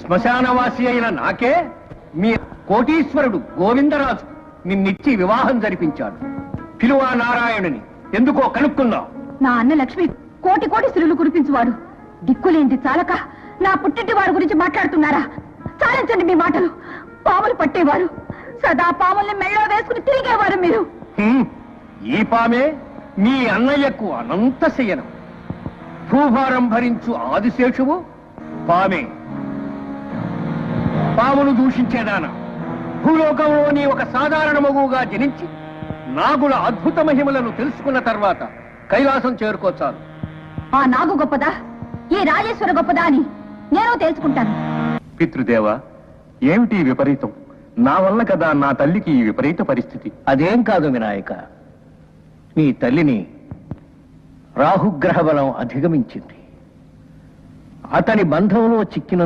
శ్మశానవాసి అయిన నాకే మీ కోటీశ్వరుడు గోవిందరాజు నిన్నిచ్చి వివాహం జరిపించాడు. పిలువా నారాయణుని ఎందుకో కనుక్కున్నావు నా అన్న లక్ష్మి కోటి కోటి సిరులు కురిపించువాడు. దిక్కులేంది చాలక నా పుట్టింటి వారి గురించి మాట్లాడుతున్నారా? చాలించండి మీ మాటలు. పాములు పట్టేవారు. సదా పాముల్ని మెళ్ళో వేసుకుని తిరిగేవారు మీరు. ఈ పామే మీ అన్నయ్యకు అనంత శయనం. భూభారం భరించు ఆదిశేషువు. పామే. పామును దూషించేదానా? భూలోకంలోని ఒక సాధారణ మగువుగా జనించి నాగుల అద్భుత మహిమలను తెలుసుకున్న తర్వాత కైలాసం చేరుకోచాలు ఆ నాగు గొప్పదా? ఈ రాజేశ్వర గొప్పదా అని నేను తెలుసుకుంటాను. పితృదేవ ఏమిటి ఈ విపరీతం? నా వల్ల కదా నా తల్లికి ఈ విపరీత పరిస్థితి? అదేం కాదు వినాయక. నీ తల్లిని రాహుగ్రహ బలం అధిగమించింది. అతని బంధంలో చిక్కిన